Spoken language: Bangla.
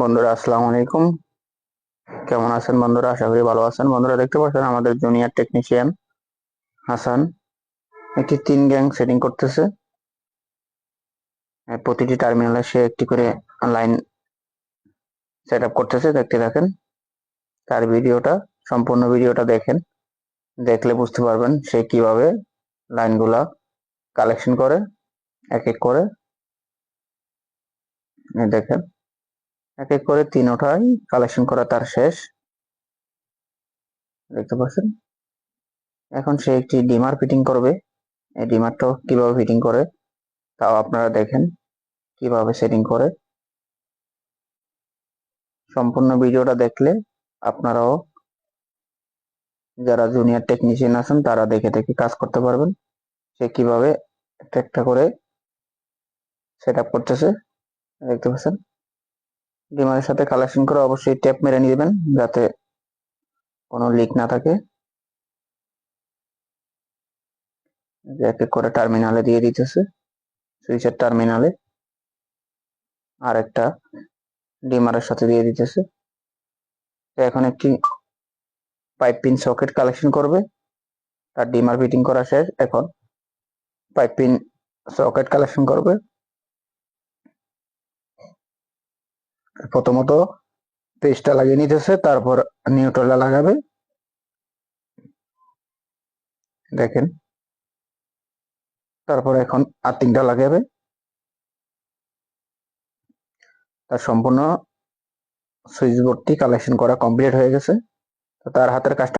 বন্ধুরা, আসসালামু আলাইকুম। কেমন আছেন বন্ধুরা? আশা করি ভালো আছেন। বন্ধুরা, দেখতে পাচ্ছেন আমাদের জুনিয়র টেকনিশিয়ান হাসান। একটি তিন গ্যাং সেটিং করতেছে। প্রতিটি টার্মিনালে সে একটি করে লাইন সেট আপ করতেছে। দেখতে থাকেন, তার ভিডিওটা, সম্পূর্ণ ভিডিওটা দেখেন। দেখলে বুঝতে পারবেন সে কীভাবে লাইনগুলা কালেকশন করে এক এক করে দেখেন এক এক করে তিন তিনোটাই কালেকশন করা তার শেষ। দেখতে পাচ্ছেন? এখন সে একটি ডিমার ফিটিং করবে। এই ডিমারটাও কীভাবে ফিটিং করে, তাও আপনারা দেখেন কীভাবে সেটিং করে। সম্পূর্ণ ভিডিওটা দেখলে আপনারাও যারা জুনিয়র টেকনিশিয়ান আছেন, তারা দেখে দেখে কাজ করতে পারবেন। সে কীভাবে একটা একটা করে সেট আপ করতেছে, দেখতে পাচ্ছেন? ডিমারের সাথে কালেকশন করে অবশ্যই টেপ মেরে নিবেন, যাতে কোনো লিক না থাকে। এক এক করে টার্মিনালে দিয়ে দিতেছে সুইচের টার্মিনালে আর একটা ডিমারের সাথে দিয়ে দিতেছে। তো এখন একটি পাইপ পিন সকেট কালেকশন করবে। তার ডিমার ফিটিং করা শেষ, এখন পাইপ পিন সকেট কালেকশন করবে। প্রথমত পেজটা লাগিয়ে নিতেছে, তারপর নিউট্রালটা লাগাবে। দেখেন। তারপর এখন আর্থিংটা লাগাবে। তার সম্পূর্ণ সুইচ বোর্ডটি কালেকশন করা কমপ্লিট হয়ে গেছে। তার হাতের কাজটা